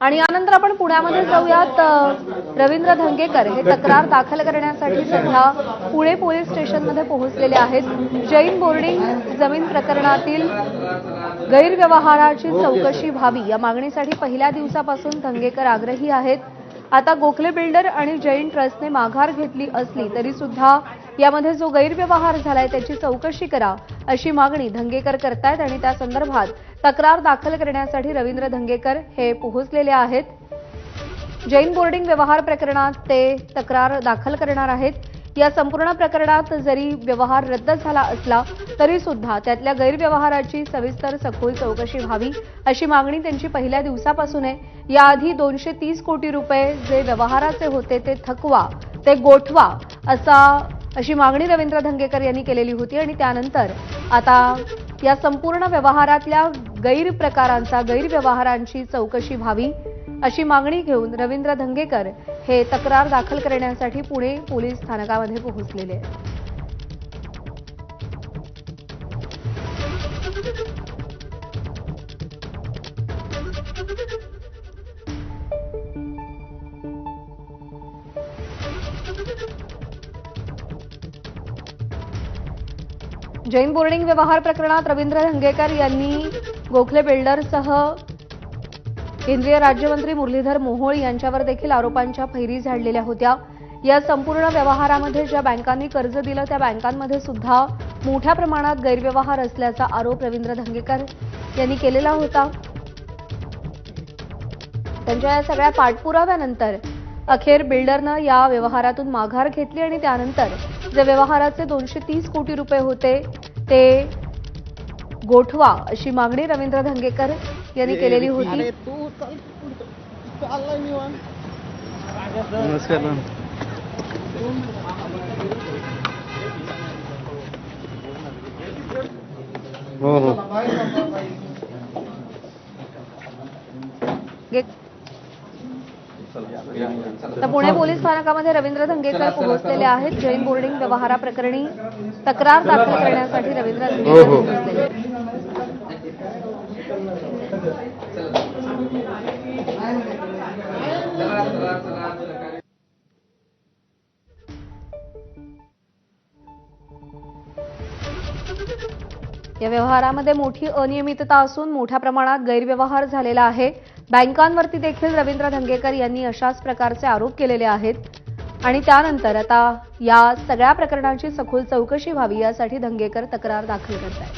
आणि यानंतर आपण पुण्यामध्ये जाऊयात रवींद्र धंगेकर. हे तक्रार दाखल करण्यासाठी सध्या पुणे पोलीस स्टेशनमध्ये पोहोचलेले आहेत. जैन बोर्डिंग जमीन प्रकरणातील गैरव्यवहाराची चौकशी व्हावी या मागणीसाठी पहिल्या दिवसापासून धंगेकर आग्रही आहेत. आता गोखले बिल्डर आणि जैन ट्रस्टने माघार घेतली असली तरी सुद्धा यामध्ये जो गैरव्यवहार झालाय त्याची चौकशी करा अशी मागणी धंगेकर करतायत आणि त्या संदर्भात तक्रार दाखल करण्यासाठी रवींद्र धंगेकर हे पोहोचलेले आहेत. जैन बोर्डिंग व्यवहार प्रकरणात ते तक्रार दाखल करणार आहेत. या संपूर्ण प्रकरणात जरी व्यवहार रद्द झाला असला तरी सुद्धा त्यातल्या गैरव्यवहाराची सविस्तर सखोल चौकशी व्हावी अशी मागणी त्यांची पहिल्या दिवसापासून आहे. याआधी दोनशे तीस कोटी रुपये जे व्यवहाराचे होते ते थकवा ते गोठवा असा अशी मागणी रवींद्र धंगेकर यांनी केलेली होती आणि त्यानंतर आता या संपूर्ण व्यवहारातल्या गैरप्रकारांचा गैरव्यवहारांची चौकशी व्हावी अशी मागणी घेऊन रवींद्र धंगेकर हे तक्रार दाखल करण्यासाठी पुणे पोलीस स्थानकामध्ये पोहोचलेले जैन बोर्डिंग व्यवहार प्रकरणात रवींद्र धंगेकर यांनी गोखले बिल्डरसह केंद्रीय राज्यमंत्री मुरलीधर मोहोळ यांच्यावर देखील आरोपांच्या फैरी झाडलेल्या होत्या. या संपूर्ण व्यवहारामध्ये ज्या बँकांनी कर्ज दिलं त्या बँकांमध्ये सुद्धा मोठ्या प्रमाणात गैरव्यवहार असल्याचा आरोप रवींद्र धंगेकर यांनी केलेला होता. त्यांच्या या सगळ्या पाठपुराव्यानंतर अखेर बिल्डरनं या व्यवहारातून माघार घेतली आणि त्यानंतर जे व्यवहाराचे दोनशे तीस कोटी रुपये होते ते गोठवा अशी मागणी रवींद्र धंगेकर यांनी केलेली होती. अरे तू चल चाललाय निवांत. नमस्कार मॅम. हो हो. तर पुणे पोलीस स्थानकामध्ये रवींद्र धंगेकर पोहोचलेले आहेत. जैन बोर्डिंग व्यवहाराप्रकरणी तक्रार दाखल करण्यासाठी रवींद्र हो, धंगेकर. पोहोचलेले या व्यवहारामध्ये मोठी अनियमितता असून मोठ्या प्रमाणात गैरव्यवहार झालेला आहे. बँकांवरती देखील रवींद्र धंगेकर यांनी अशाच प्रकारचे आरोप केलेले आहेत. आणि त्यानंतर आता या सगळ्या प्रकरणाची सखोल चौकशी व्हावी यासाठी धंगेकर तक्रार दाखल करत आहेत